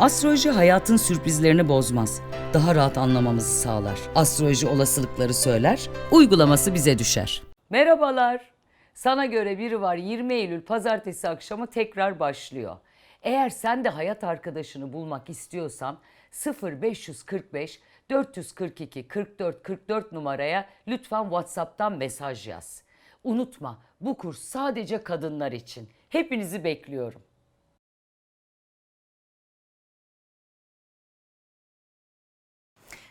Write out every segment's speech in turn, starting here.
Astroloji hayatın sürprizlerini bozmaz. Daha rahat anlamamızı sağlar. Astroloji olasılıkları söyler, uygulaması bize düşer. Merhabalar. Sana göre biri var 20 Eylül pazartesi akşamı tekrar başlıyor. Eğer sen de hayat arkadaşını bulmak istiyorsan 0545 442 44 44 numaraya lütfen WhatsApp'tan mesaj yaz. Unutma bu kurs sadece kadınlar için. Hepinizi bekliyorum.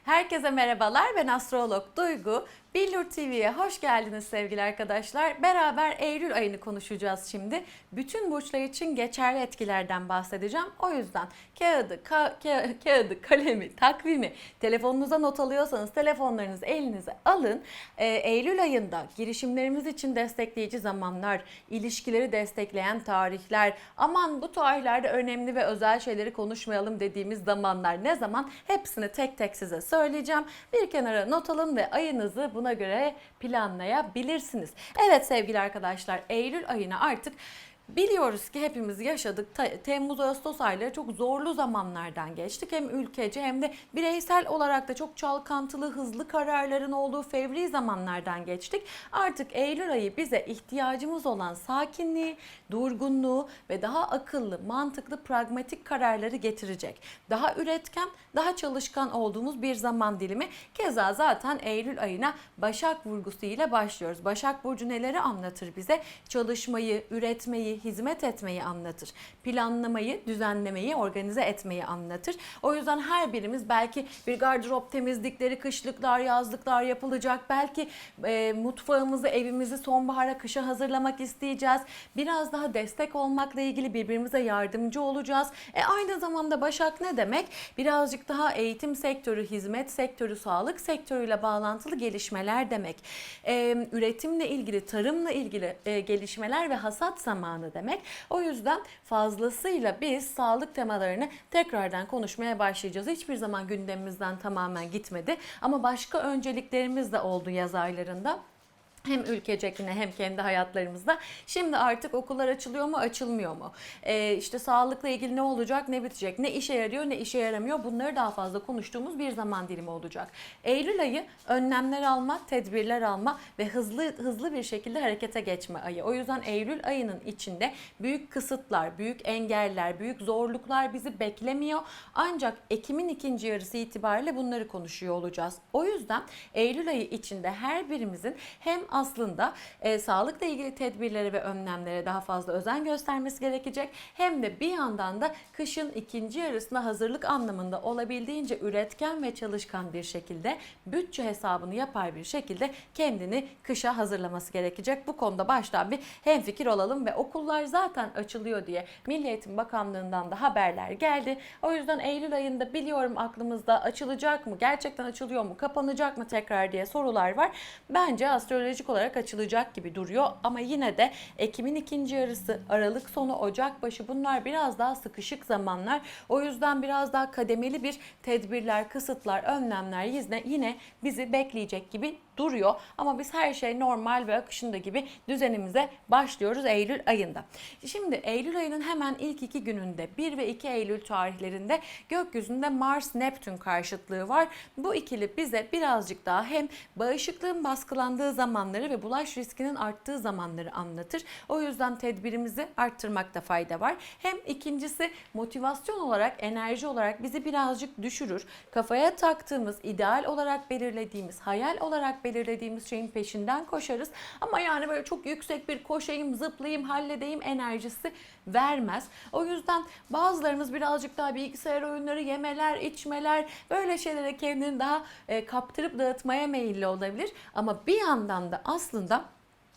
Herkese merhabalar. Ben astrolog Duygu. Billur TV'ye hoş geldiniz sevgili arkadaşlar. Beraber Eylül ayını konuşacağız şimdi. Bütün burçlar için geçerli etkilerden bahsedeceğim. O yüzden kağıdı, ka- ka- kağıdı, kalemi, takvimi, telefonunuza not alıyorsanız telefonlarınızı elinize alın. Ee, Eylül ayında girişimlerimiz için destekleyici zamanlar, ilişkileri destekleyen tarihler, aman bu tarihlerde önemli ve özel şeyleri konuşmayalım dediğimiz zamanlar ne zaman? Hepsini tek tek size söyleyeceğim. Bir kenara not alın ve ayınızı buna göre planlayabilirsiniz. Evet sevgili arkadaşlar Eylül ayına artık Biliyoruz ki hepimiz yaşadık. Ta- Temmuz-Ağustos ayları çok zorlu zamanlardan geçtik. Hem ülkece hem de bireysel olarak da çok çalkantılı, hızlı kararların olduğu fevri zamanlardan geçtik. Artık Eylül ayı bize ihtiyacımız olan sakinliği, durgunluğu ve daha akıllı, mantıklı, pragmatik kararları getirecek. Daha üretken, daha çalışkan olduğumuz bir zaman dilimi. Keza zaten Eylül ayına Başak vurgusuyla başlıyoruz. Başak Burcu neleri anlatır bize? Çalışmayı, üretmeyi, hizmet etmeyi anlatır. Planlamayı, düzenlemeyi, organize etmeyi anlatır. O yüzden her birimiz belki bir gardırop temizlikleri, kışlıklar, yazlıklar yapılacak. Belki e, mutfağımızı, evimizi sonbahara, kışa hazırlamak isteyeceğiz. Biraz daha destek olmakla ilgili birbirimize yardımcı olacağız. E, aynı zamanda Başak ne demek? Birazcık daha eğitim sektörü, hizmet sektörü, sağlık sektörüyle bağlantılı gelişmeler demek. E, üretimle ilgili, tarımla ilgili e, gelişmeler ve hasat zamanı demek. O yüzden fazlasıyla biz sağlık temalarını tekrardan konuşmaya başlayacağız. Hiçbir zaman gündemimizden tamamen gitmedi ama başka önceliklerimiz de oldu yaz aylarında hem ülkecekine hem kendi hayatlarımızda. Şimdi artık okullar açılıyor mu açılmıyor mu? Ee, işte sağlıkla ilgili ne olacak ne bitecek? Ne işe yarıyor ne işe yaramıyor? Bunları daha fazla konuştuğumuz bir zaman dilimi olacak. Eylül ayı önlemler alma, tedbirler alma ve hızlı hızlı bir şekilde harekete geçme ayı. O yüzden Eylül ayının içinde büyük kısıtlar, büyük engeller, büyük zorluklar bizi beklemiyor. Ancak Ekim'in ikinci yarısı itibariyle bunları konuşuyor olacağız. O yüzden Eylül ayı içinde her birimizin hem aslında e, sağlıkla ilgili tedbirlere ve önlemlere daha fazla özen göstermesi gerekecek. Hem de bir yandan da kışın ikinci yarısına hazırlık anlamında olabildiğince üretken ve çalışkan bir şekilde bütçe hesabını yapar bir şekilde kendini kışa hazırlaması gerekecek. Bu konuda baştan bir hemfikir olalım ve okullar zaten açılıyor diye Milli Eğitim Bakanlığı'ndan da haberler geldi. O yüzden Eylül ayında biliyorum aklımızda açılacak mı, gerçekten açılıyor mu, kapanacak mı tekrar diye sorular var. Bence astrolojik olarak açılacak gibi duruyor ama yine de Ekim'in ikinci yarısı, Aralık sonu, Ocak başı bunlar biraz daha sıkışık zamanlar. O yüzden biraz daha kademeli bir tedbirler, kısıtlar, önlemler yine, yine bizi bekleyecek gibi duruyor. Ama biz her şey normal ve akışında gibi düzenimize başlıyoruz Eylül ayında. Şimdi Eylül ayının hemen ilk iki gününde 1 ve 2 Eylül tarihlerinde gökyüzünde Mars-Neptün karşıtlığı var. Bu ikili bize birazcık daha hem bağışıklığın baskılandığı zamanları ve bulaş riskinin arttığı zamanları anlatır. O yüzden tedbirimizi arttırmakta fayda var. Hem ikincisi motivasyon olarak, enerji olarak bizi birazcık düşürür. Kafaya taktığımız, ideal olarak belirlediğimiz, hayal olarak belirlediğimiz şeyin peşinden koşarız. Ama yani böyle çok yüksek bir koşayım, zıplayayım, halledeyim enerjisi vermez. O yüzden bazılarımız birazcık daha bilgisayar oyunları, yemeler, içmeler böyle şeylere kendini daha e, kaptırıp dağıtmaya meyilli olabilir. Ama bir yandan da aslında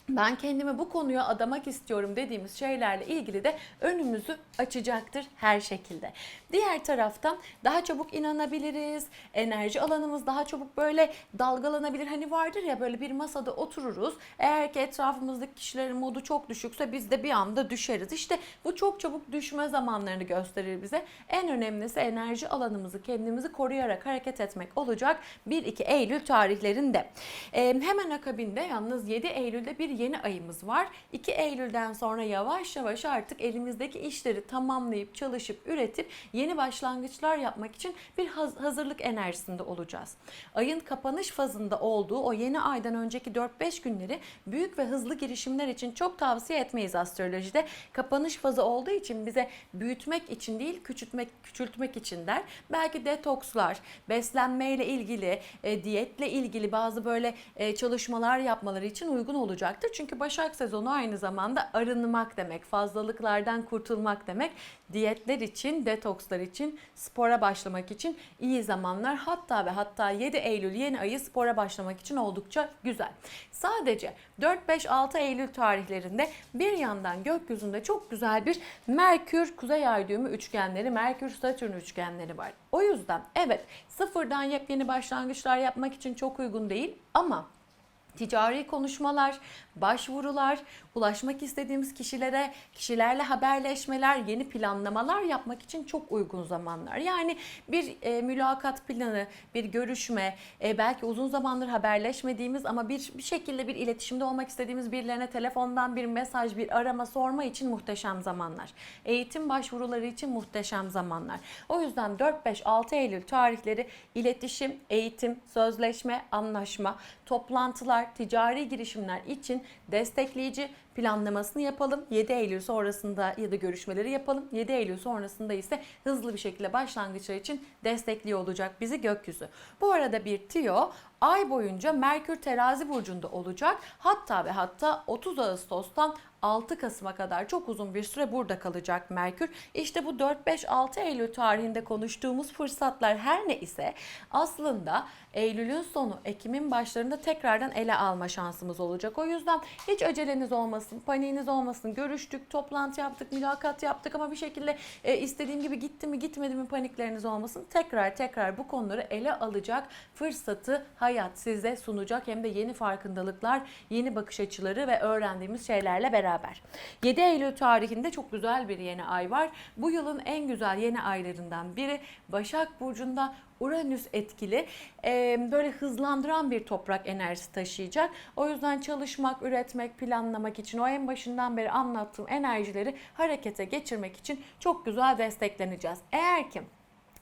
ben kendimi bu konuya adamak istiyorum dediğimiz şeylerle ilgili de önümüzü açacaktır her şekilde. Diğer taraftan daha çabuk inanabiliriz. Enerji alanımız daha çabuk böyle dalgalanabilir. Hani vardır ya böyle bir masada otururuz. Eğer ki etrafımızdaki kişilerin modu çok düşükse biz de bir anda düşeriz. İşte bu çok çabuk düşme zamanlarını gösterir bize. En önemlisi enerji alanımızı kendimizi koruyarak hareket etmek olacak 1-2 Eylül tarihlerinde. Ee, hemen akabinde yalnız 7 Eylül'de bir yeni ayımız var. 2 Eylül'den sonra yavaş yavaş artık elimizdeki işleri tamamlayıp çalışıp üretip yeni başlangıçlar yapmak için bir haz- hazırlık enerjisinde olacağız. Ayın kapanış fazında olduğu o yeni aydan önceki 4-5 günleri büyük ve hızlı girişimler için çok tavsiye etmeyiz astrolojide. Kapanış fazı olduğu için bize büyütmek için değil küçültmek küçültmek için der. Belki detokslar, beslenmeyle ilgili, e, diyetle ilgili bazı böyle e, çalışmalar yapmaları için uygun olacaktır. Çünkü Başak sezonu aynı zamanda arınmak demek, fazlalıklardan kurtulmak demek. Diyetler için, detokslar için, spora başlamak için iyi zamanlar. Hatta ve hatta 7 Eylül yeni ayı spora başlamak için oldukça güzel. Sadece 4-5-6 Eylül tarihlerinde bir yandan gökyüzünde çok güzel bir Merkür Kuzey Ay düğümü üçgenleri, Merkür Satürn üçgenleri var. O yüzden evet sıfırdan yepyeni başlangıçlar yapmak için çok uygun değil ama ticari konuşmalar, başvurular, ulaşmak istediğimiz kişilere, kişilerle haberleşmeler, yeni planlamalar yapmak için çok uygun zamanlar. Yani bir e, mülakat planı, bir görüşme, e, belki uzun zamandır haberleşmediğimiz ama bir, bir şekilde bir iletişimde olmak istediğimiz birilerine telefondan bir mesaj, bir arama sorma için muhteşem zamanlar. Eğitim başvuruları için muhteşem zamanlar. O yüzden 4-5-6 Eylül tarihleri iletişim, eğitim, sözleşme, anlaşma, toplantılar, ticari girişimler için destekleyici planlamasını yapalım. 7 Eylül sonrasında ya da görüşmeleri yapalım. 7 Eylül sonrasında ise hızlı bir şekilde başlangıçlar için destekliyor olacak bizi gökyüzü. Bu arada bir tiyo ay boyunca Merkür terazi burcunda olacak. Hatta ve hatta 30 Ağustos'tan 6 Kasım'a kadar çok uzun bir süre burada kalacak Merkür. İşte bu 4-5-6 Eylül tarihinde konuştuğumuz fırsatlar her ne ise aslında Eylül'ün sonu, Ekim'in başlarında tekrardan ele alma şansımız olacak. O yüzden hiç aceleniz olmasın, paniğiniz olmasın. Görüştük, toplantı yaptık, mülakat yaptık ama bir şekilde e, istediğim gibi gitti mi gitmedi mi panikleriniz olmasın. Tekrar tekrar bu konuları ele alacak fırsatı hayat size sunacak. Hem de yeni farkındalıklar, yeni bakış açıları ve öğrendiğimiz şeylerle beraber. 7 Eylül tarihinde çok güzel bir yeni ay var. Bu yılın en güzel yeni aylarından biri Başak Burcu'nda Uranüs etkili e, böyle hızlandıran bir toprak enerjisi taşıyacak. O yüzden çalışmak, üretmek, planlamak için o en başından beri anlattığım enerjileri harekete geçirmek için çok güzel destekleneceğiz. Eğer ki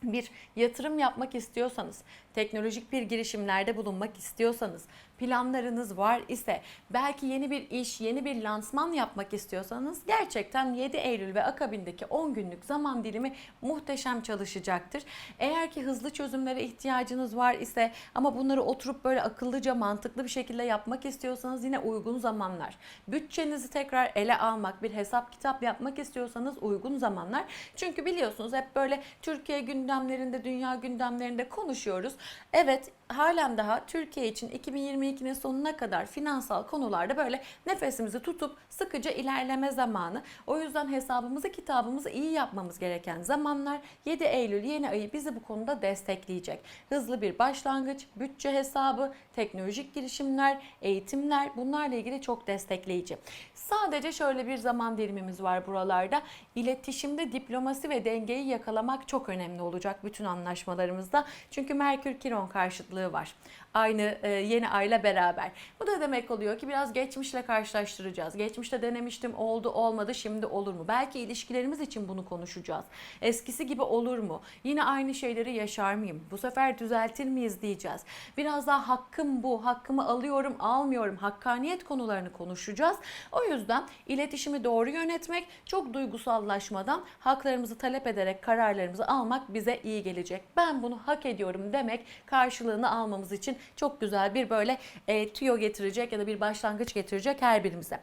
bir yatırım yapmak istiyorsanız, teknolojik bir girişimlerde bulunmak istiyorsanız, planlarınız var ise, belki yeni bir iş, yeni bir lansman yapmak istiyorsanız gerçekten 7 Eylül ve akabindeki 10 günlük zaman dilimi muhteşem çalışacaktır. Eğer ki hızlı çözümlere ihtiyacınız var ise ama bunları oturup böyle akıllıca, mantıklı bir şekilde yapmak istiyorsanız yine uygun zamanlar. Bütçenizi tekrar ele almak, bir hesap kitap yapmak istiyorsanız uygun zamanlar. Çünkü biliyorsunuz hep böyle Türkiye gündemlerinde, dünya gündemlerinde konuşuyoruz. Evet halen daha Türkiye için 2022'nin sonuna kadar finansal konularda böyle nefesimizi tutup sıkıca ilerleme zamanı. O yüzden hesabımızı kitabımızı iyi yapmamız gereken zamanlar 7 Eylül yeni ayı bizi bu konuda destekleyecek. Hızlı bir başlangıç, bütçe hesabı, teknolojik girişimler, eğitimler bunlarla ilgili çok destekleyici. Sadece şöyle bir zaman dilimimiz var buralarda. İletişimde diplomasi ve dengeyi yakalamak çok önemli olacak bütün anlaşmalarımızda. Çünkü Merkür Kiron karşıtlığı var. Aynı e, yeni ayla beraber. Bu da demek oluyor ki biraz geçmişle karşılaştıracağız. Geçmişte denemiştim oldu olmadı şimdi olur mu? Belki ilişkilerimiz için bunu konuşacağız. Eskisi gibi olur mu? Yine aynı şeyleri yaşar mıyım? Bu sefer düzeltir miyiz diyeceğiz. Biraz daha hakkım bu, hakkımı alıyorum, almıyorum, hakkaniyet konularını konuşacağız. O yüzden iletişimi doğru yönetmek, çok duygusallaşmadan haklarımızı talep ederek kararlarımızı almak bize iyi gelecek. Ben bunu hak ediyorum demek karşılığını almamız için çok güzel bir böyle e, tüyo getirecek ya da bir başlangıç getirecek her birimize.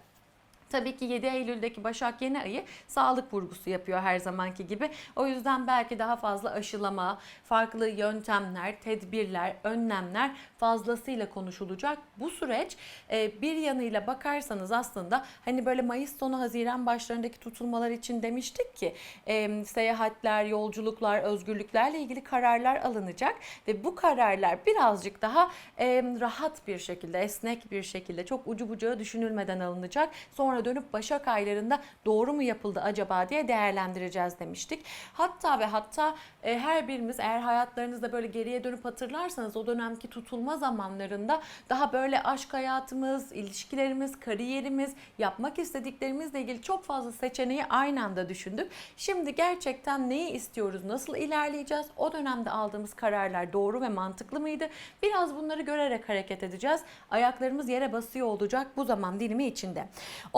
Tabii ki 7 Eylül'deki Başak Yeni Ayı sağlık vurgusu yapıyor her zamanki gibi. O yüzden belki daha fazla aşılama, farklı yöntemler, tedbirler, önlemler fazlasıyla konuşulacak. Bu süreç e, bir yanıyla bakarsanız aslında hani böyle Mayıs sonu Haziran başlarındaki tutulmalar için demiştik ki e, seyahatler, yolculuklar, özgürlüklerle ilgili kararlar alınacak ve bu kararlar birazcık daha e, rahat bir şekilde, esnek bir şekilde, çok ucu bucağı düşünülmeden alınacak. Sonra sonra dönüp Başak aylarında doğru mu yapıldı acaba diye değerlendireceğiz demiştik. Hatta ve hatta e, her birimiz eğer hayatlarınızda böyle geriye dönüp hatırlarsanız o dönemki tutulma zamanlarında daha böyle aşk hayatımız, ilişkilerimiz, kariyerimiz, yapmak istediklerimizle ilgili çok fazla seçeneği aynı anda düşündük. Şimdi gerçekten neyi istiyoruz, nasıl ilerleyeceğiz, o dönemde aldığımız kararlar doğru ve mantıklı mıydı? Biraz bunları görerek hareket edeceğiz. Ayaklarımız yere basıyor olacak bu zaman dilimi içinde.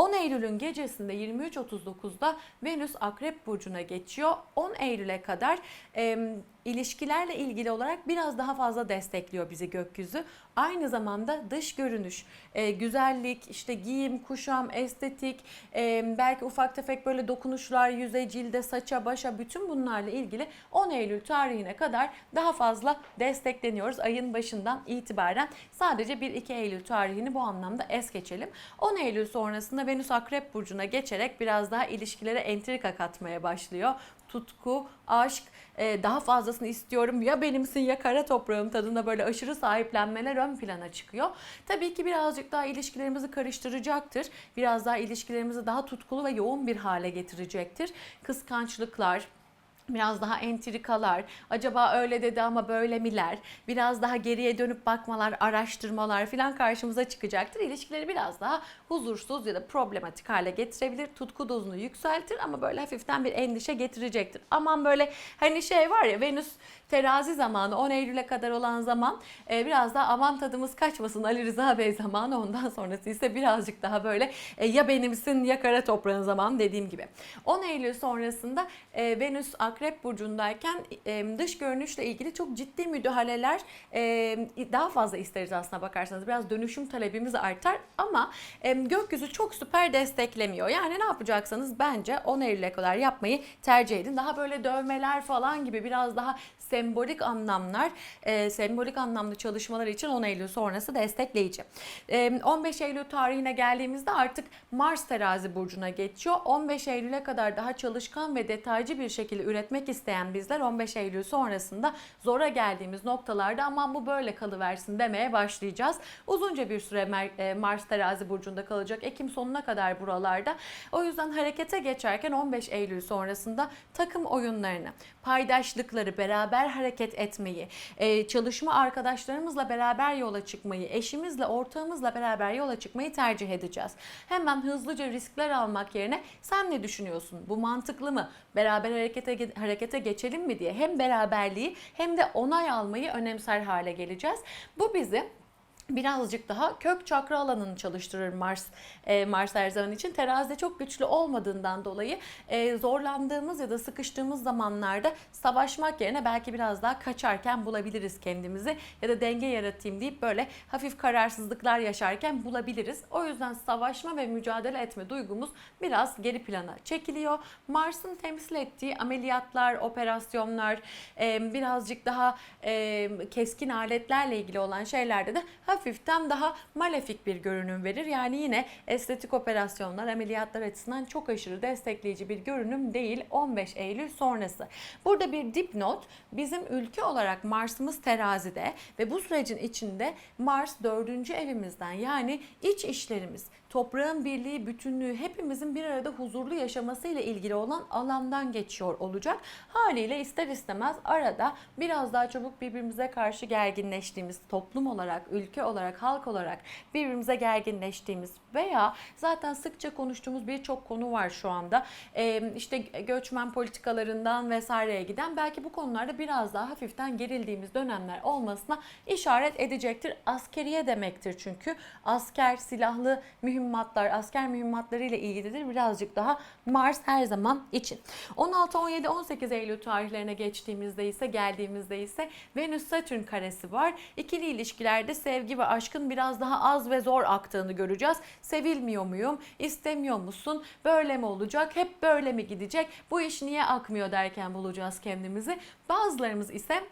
10 Eylül'ün gecesinde 23.39'da Venüs Akrep Burcu'na geçiyor. 10 Eylül'e kadar e, ilişkilerle ilgili olarak biraz daha fazla destekliyor bizi gökyüzü. Aynı zamanda dış görünüş, e, güzellik, işte giyim, kuşam, estetik, e, belki ufak tefek böyle dokunuşlar yüze, cilde, saça, başa bütün bunlarla ilgili 10 Eylül tarihine kadar daha fazla destekleniyoruz ayın başından itibaren. Sadece 1-2 Eylül tarihini bu anlamda es geçelim. 10 Eylül sonrasında Venüs Akrep Burcu'na geçerek biraz daha ilişkilere entrika katmaya başlıyor tutku, aşk, e, daha fazlasını istiyorum ya benimsin ya kara toprağım tadında böyle aşırı sahiplenmeler ön plana çıkıyor. Tabii ki birazcık daha ilişkilerimizi karıştıracaktır. Biraz daha ilişkilerimizi daha tutkulu ve yoğun bir hale getirecektir. Kıskançlıklar, Biraz daha entrikalar, acaba öyle dedi ama böyle miler, biraz daha geriye dönüp bakmalar, araştırmalar filan karşımıza çıkacaktır. İlişkileri biraz daha huzursuz ya da problematik hale getirebilir. Tutku dozunu yükseltir ama böyle hafiften bir endişe getirecektir. Aman böyle hani şey var ya Venüs terazi zamanı 10 Eylül'e kadar olan zaman e, biraz daha aman tadımız kaçmasın Ali Rıza Bey zamanı ondan sonrası ise birazcık daha böyle e, ya benimsin ya kara toprağın zamanı dediğim gibi. 10 Eylül sonrasında e, Venüs Akrep Burcu'ndayken e, dış görünüşle ilgili çok ciddi müdahaleler e, daha fazla isteriz aslına bakarsanız. Biraz dönüşüm talebimiz artar ama e, gökyüzü çok süper desteklemiyor. Yani ne yapacaksanız bence 10 Eylül'e kadar yapmayı tercih edin. Daha böyle dövmeler falan gibi biraz daha sembolik anlamlar, e, sembolik anlamlı çalışmalar için 10 Eylül sonrası destekleyici. E, 15 Eylül tarihine geldiğimizde artık Mars terazi burcuna geçiyor. 15 Eylül'e kadar daha çalışkan ve detaycı bir şekilde üretmek isteyen bizler 15 Eylül sonrasında zora geldiğimiz noktalarda aman bu böyle kalıversin demeye başlayacağız. Uzunca bir süre e, Mars terazi burcunda kalacak. Ekim sonuna kadar buralarda. O yüzden harekete geçerken 15 Eylül sonrasında takım oyunlarını, paydaşlıkları, beraber hareket etmeyi, e, çalışma arkadaşlarımızla beraber yola çıkmayı, eşimizle, ortağımızla beraber yola çıkmayı tercih edeceğiz. Hemen hızlıca riskler almak yerine sen ne düşünüyorsun? Bu mantıklı mı? Beraber harekete harekete geçelim mi diye hem beraberliği hem de onay almayı önemser hale geleceğiz. Bu bizi birazcık daha kök çakra alanını çalıştırır Mars e, Mars her zaman için. Terazide çok güçlü olmadığından dolayı e, zorlandığımız ya da sıkıştığımız zamanlarda savaşmak yerine belki biraz daha kaçarken bulabiliriz kendimizi ya da denge yaratayım deyip böyle hafif kararsızlıklar yaşarken bulabiliriz. O yüzden savaşma ve mücadele etme duygumuz biraz geri plana çekiliyor. Mars'ın temsil ettiği ameliyatlar, operasyonlar, e, birazcık daha e, keskin aletlerle ilgili olan şeylerde de hafiften daha malefik bir görünüm verir. Yani yine estetik operasyonlar, ameliyatlar açısından çok aşırı destekleyici bir görünüm değil 15 Eylül sonrası. Burada bir dipnot bizim ülke olarak Mars'ımız terazide ve bu sürecin içinde Mars dördüncü evimizden yani iç işlerimiz, toprağın birliği, bütünlüğü hepimizin bir arada huzurlu yaşamasıyla ilgili olan alandan geçiyor olacak. Haliyle ister istemez arada biraz daha çabuk birbirimize karşı gerginleştiğimiz toplum olarak, ülke olarak, halk olarak birbirimize gerginleştiğimiz veya zaten sıkça konuştuğumuz birçok konu var şu anda. Ee, işte göçmen politikalarından vesaireye giden belki bu konularda biraz daha hafiften gerildiğimiz dönemler olmasına işaret edecektir. Askeriye demektir çünkü. Asker, silahlı mühimmatlar, asker mühimmatları ile ilgilidir. Birazcık daha Mars her zaman için. 16, 17, 18 Eylül tarihlerine geçtiğimizde ise geldiğimizde ise Venüs Satürn karesi var. İkili ilişkilerde sevgi ve aşkın biraz daha az ve zor aktığını göreceğiz. Sevilmiyor muyum? İstemiyor musun? Böyle mi olacak? Hep böyle mi gidecek? Bu iş niye akmıyor derken bulacağız kendimizi. Bazılarımız ise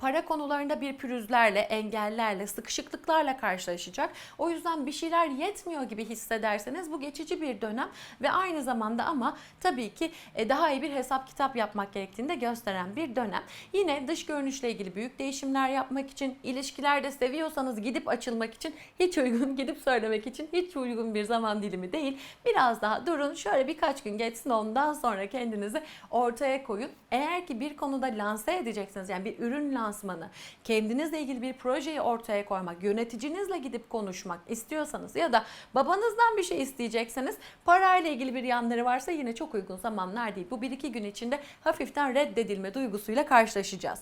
para konularında bir pürüzlerle, engellerle, sıkışıklıklarla karşılaşacak. O yüzden bir şeyler yetmiyor gibi hissederseniz bu geçici bir dönem ve aynı zamanda ama tabii ki e, daha iyi bir hesap kitap yapmak gerektiğini de gösteren bir dönem. Yine dış görünüşle ilgili büyük değişimler yapmak için, ilişkilerde seviyorsanız gidip açılmak için hiç uygun, gidip söylemek için hiç uygun bir zaman dilimi değil. Biraz daha durun, şöyle birkaç gün geçsin ondan sonra kendinizi ortaya koyun. Eğer ki bir konuda lanse edeceksiniz yani bir ürün lansmanı, kendinizle ilgili bir projeyi ortaya koymak, yöneticinizle gidip konuşmak istiyorsanız ya da babanızdan bir şey isteyecekseniz parayla ilgili bir yanları varsa yine çok uygun zamanlar değil. Bu 1-2 gün içinde hafiften reddedilme duygusuyla karşılaşacağız.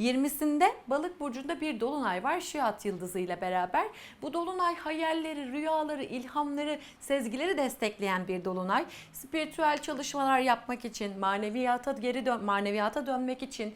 20'sinde balık burcunda bir dolunay var Şiat yıldızı ile beraber. Bu dolunay hayalleri, rüyaları, ilhamları, sezgileri destekleyen bir dolunay. Spiritüel çalışmalar yapmak için, maneviyata geri dön maneviyata dönmek için,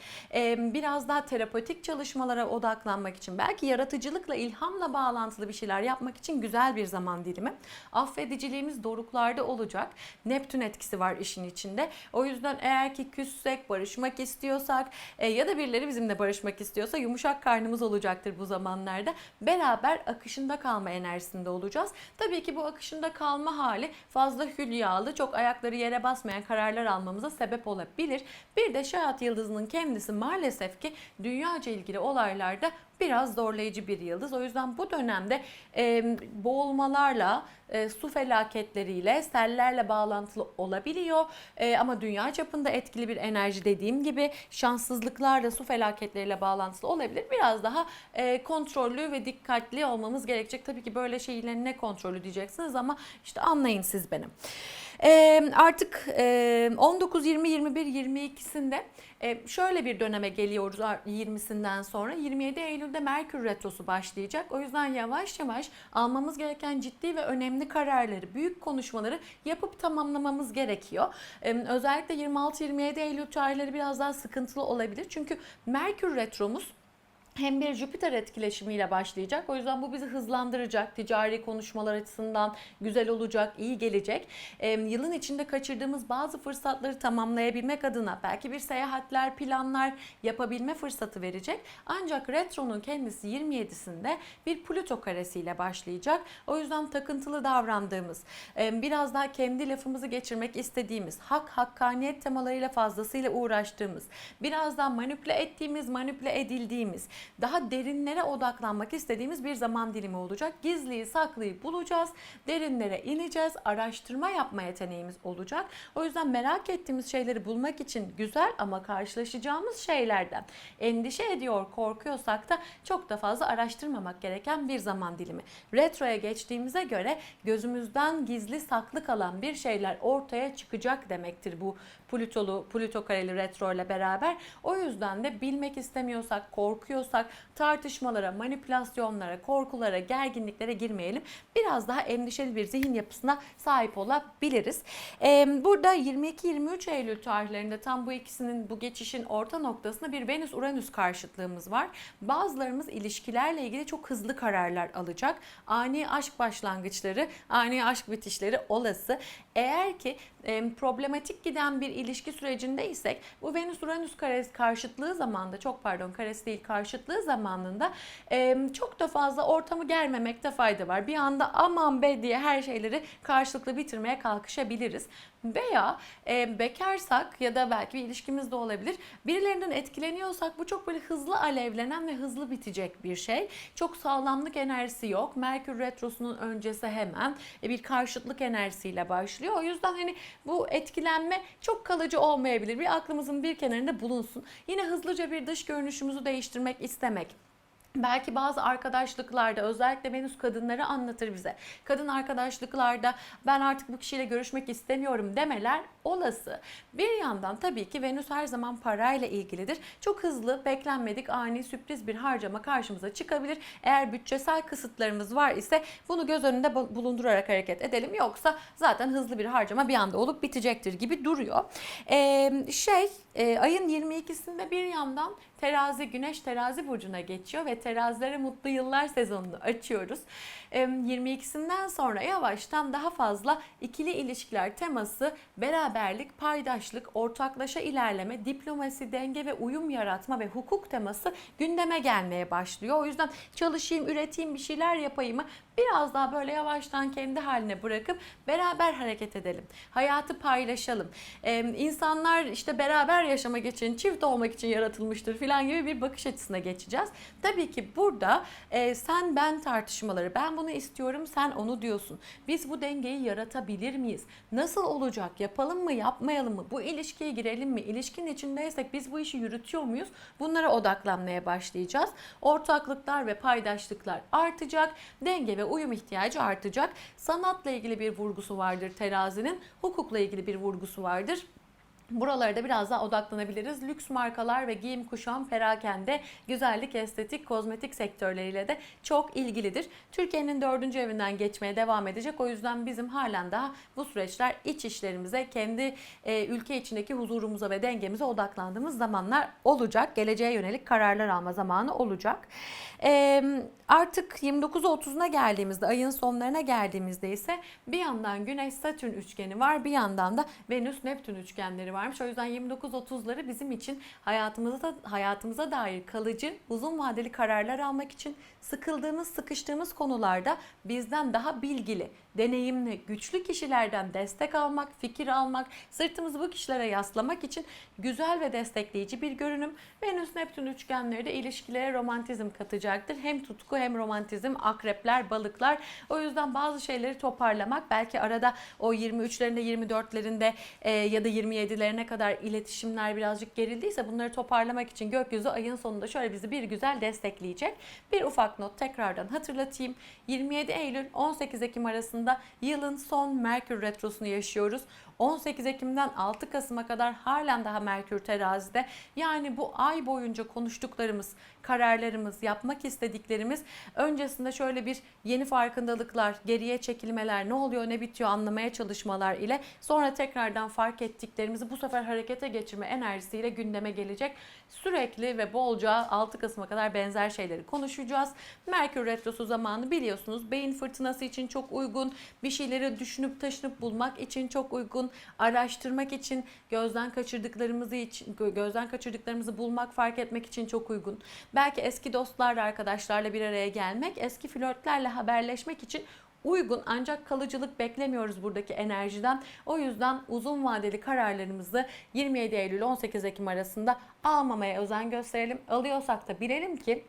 biraz daha terapetik çalışmalara odaklanmak için, belki yaratıcılıkla, ilhamla bağlantılı bir şeyler yapmak için güzel bir zaman dilimi. Affediciliğimiz doruklarda olacak. Neptün etkisi var işin içinde. O yüzden eğer ki küssek, barışmak istiyorsak e, ya da birileri bizimle barışmak istiyorsa yumuşak karnımız olacaktır bu zamanlarda. Beraber akışında kalma enerjisinde olacağız. Tabii ki bu akışında kalma hali fazla hülyalı, çok ayakları yere basmayan kararlar almamıza sebep olabilir. Bir de Şahat Yıldızı'nın kendisi maalesef ki dünyaca ilgili olaylarda biraz zorlayıcı bir yıldız. O yüzden bu dönemde e, boğulmalarla, e, su felaketleriyle, sellerle bağlantılı olabiliyor. E, ama dünya çapında etkili bir enerji dediğim gibi şanssızlıklarla, su felaketleriyle bağlantılı olabilir. Biraz daha e, kontrollü ve dikkatli olmamız gerekecek. Tabii ki böyle şeylerin ne kontrolü diyeceksiniz ama işte anlayın siz benim. E, artık e, 19, 20, 21, 22'sinde e, şöyle bir döneme geliyoruz 20'sinden sonra. 27 Eylül'de Merkür Retrosu başlayacak. O yüzden yavaş yavaş almamız gereken ciddi ve önemli kararları, büyük konuşmaları yapıp tamamlamamız gerekiyor. E, özellikle 26-27 Eylül tarihleri biraz daha sıkıntılı olabilir. Çünkü Merkür Retromuz hem bir Jüpiter etkileşimiyle başlayacak. O yüzden bu bizi hızlandıracak. Ticari konuşmalar açısından güzel olacak, iyi gelecek. Ee, yılın içinde kaçırdığımız bazı fırsatları tamamlayabilmek adına belki bir seyahatler, planlar yapabilme fırsatı verecek. Ancak retronun kendisi 27'sinde bir Plüto karesiyle başlayacak. O yüzden takıntılı davrandığımız, e, biraz daha kendi lafımızı geçirmek istediğimiz, hak, hakkaniyet temalarıyla fazlasıyla uğraştığımız, biraz daha manipüle ettiğimiz, manipüle edildiğimiz, daha derinlere odaklanmak istediğimiz bir zaman dilimi olacak. Gizliyi saklıyı bulacağız. Derinlere ineceğiz. Araştırma yapma yeteneğimiz olacak. O yüzden merak ettiğimiz şeyleri bulmak için güzel ama karşılaşacağımız şeylerden endişe ediyor, korkuyorsak da çok da fazla araştırmamak gereken bir zaman dilimi. Retroya geçtiğimize göre gözümüzden gizli saklı kalan bir şeyler ortaya çıkacak demektir bu Plütolu, Plüto kareli retro ile beraber. O yüzden de bilmek istemiyorsak, korkuyorsak tartışmalara, manipülasyonlara, korkulara, gerginliklere girmeyelim. Biraz daha endişeli bir zihin yapısına sahip olabiliriz. Ee, burada 22-23 Eylül tarihlerinde tam bu ikisinin bu geçişin orta noktasında bir Venüs-Uranüs karşıtlığımız var. Bazılarımız ilişkilerle ilgili çok hızlı kararlar alacak. Ani aşk başlangıçları, ani aşk bitişleri olası. Eğer ki problematik giden bir ilişki sürecindeysek bu Venüs-Uranüs karesi karşıtlığı zamanında çok pardon karesi değil karşıtlığı zamanında çok da fazla ortamı germemekte fayda var. Bir anda aman be diye her şeyleri karşılıklı bitirmeye kalkışabiliriz. Veya e, bekarsak ya da belki bir ilişkimiz de olabilir. Birilerinden etkileniyorsak bu çok böyle hızlı alevlenen ve hızlı bitecek bir şey. Çok sağlamlık enerjisi yok. Merkür Retrosu'nun öncesi hemen e, bir karşıtlık enerjisiyle başlıyor. O yüzden hani bu etkilenme çok kalıcı olmayabilir. Bir aklımızın bir kenarında bulunsun. Yine hızlıca bir dış görünüşümüzü değiştirmek istemek. Belki bazı arkadaşlıklarda özellikle Venüs kadınları anlatır bize. Kadın arkadaşlıklarda ben artık bu kişiyle görüşmek istemiyorum demeler olası. Bir yandan tabii ki Venüs her zaman parayla ilgilidir. Çok hızlı, beklenmedik, ani, sürpriz bir harcama karşımıza çıkabilir. Eğer bütçesel kısıtlarımız var ise bunu göz önünde bulundurarak hareket edelim. Yoksa zaten hızlı bir harcama bir anda olup bitecektir gibi duruyor. Ee, şey e, ayın 22'sinde bir yandan terazi, güneş terazi burcuna geçiyor ve terazilere mutlu yıllar sezonunu açıyoruz. Ee, 22'sinden sonra yavaştan daha fazla ikili ilişkiler teması beraber beraberlik, paydaşlık, ortaklaşa ilerleme, diplomasi, denge ve uyum yaratma ve hukuk teması gündeme gelmeye başlıyor. O yüzden çalışayım, üreteyim, bir şeyler yapayımı biraz daha böyle yavaştan kendi haline bırakıp beraber hareket edelim. Hayatı paylaşalım. Ee, insanlar işte beraber yaşamak için, çift olmak için yaratılmıştır filan gibi bir bakış açısına geçeceğiz. Tabii ki burada e, sen ben tartışmaları, ben bunu istiyorum, sen onu diyorsun. Biz bu dengeyi yaratabilir miyiz? Nasıl olacak? Yapalım mı, yapmayalım mı? Bu ilişkiye girelim mi? İlişkinin içindeysek biz bu işi yürütüyor muyuz? Bunlara odaklanmaya başlayacağız. Ortaklıklar ve paydaşlıklar artacak. Denge ve uyum ihtiyacı artacak. Sanatla ilgili bir vurgusu vardır terazinin. Hukukla ilgili bir vurgusu vardır. Buralara da biraz daha odaklanabiliriz. Lüks markalar ve giyim kuşam, perakende, güzellik, estetik, kozmetik sektörleriyle de çok ilgilidir. Türkiye'nin dördüncü evinden geçmeye devam edecek. O yüzden bizim halen daha bu süreçler iç işlerimize, kendi e, ülke içindeki huzurumuza ve dengemize odaklandığımız zamanlar olacak. Geleceğe yönelik kararlar alma zamanı olacak. E, artık 29'u 30'una geldiğimizde, ayın sonlarına geldiğimizde ise bir yandan Güneş Satürn üçgeni var, bir yandan da Venüs Neptün üçgenleri varmış. O yüzden 29-30'ları bizim için hayatımıza hayatımıza dair kalıcı, uzun vadeli kararlar almak için sıkıldığımız, sıkıştığımız konularda bizden daha bilgili, deneyimli, güçlü kişilerden destek almak, fikir almak, sırtımızı bu kişilere yaslamak için güzel ve destekleyici bir görünüm. Venüs Neptün üçgenleri de ilişkilere romantizm katacaktır. Hem tutku hem romantizm, akrepler, balıklar. O yüzden bazı şeyleri toparlamak, belki arada o 23'lerinde, 24'lerinde e, ya da 27'lerine kadar iletişimler birazcık gerildiyse bunları toparlamak için gökyüzü ayın sonunda şöyle bizi bir güzel destekleyecek. Bir ufak not tekrardan hatırlatayım. 27 Eylül 18 Ekim arasında yılın son Merkür Retrosu'nu yaşıyoruz. 18 Ekim'den 6 Kasım'a kadar halen daha Merkür terazide. Yani bu ay boyunca konuştuklarımız, kararlarımız, yapmak istediklerimiz öncesinde şöyle bir yeni farkındalıklar, geriye çekilmeler, ne oluyor ne bitiyor anlamaya çalışmalar ile sonra tekrardan fark ettiklerimizi bu sefer harekete geçirme enerjisiyle gündeme gelecek. Sürekli ve bolca 6 Kasım'a kadar benzer şeyleri konuşacağız. Merkür Retrosu zamanı biliyorsunuz beyin fırtınası için çok uygun, bir şeyleri düşünüp taşınıp bulmak için çok uygun, araştırmak için, gözden kaçırdıklarımızı için gözden kaçırdıklarımızı bulmak, fark etmek için çok uygun. Belki eski dostlarla, arkadaşlarla bir araya gelmek, eski flörtlerle haberleşmek için uygun ancak kalıcılık beklemiyoruz buradaki enerjiden. O yüzden uzun vadeli kararlarımızı 27 Eylül 18 Ekim arasında almamaya özen gösterelim. Alıyorsak da bilelim ki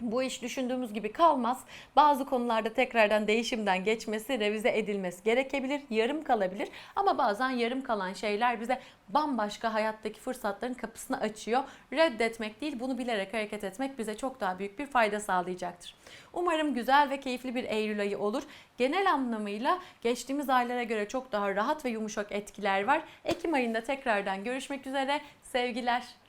bu iş düşündüğümüz gibi kalmaz. Bazı konularda tekrardan değişimden geçmesi, revize edilmesi gerekebilir, yarım kalabilir. Ama bazen yarım kalan şeyler bize bambaşka hayattaki fırsatların kapısını açıyor. Reddetmek değil, bunu bilerek hareket etmek bize çok daha büyük bir fayda sağlayacaktır. Umarım güzel ve keyifli bir Eylül ayı olur. Genel anlamıyla geçtiğimiz aylara göre çok daha rahat ve yumuşak etkiler var. Ekim ayında tekrardan görüşmek üzere. Sevgiler.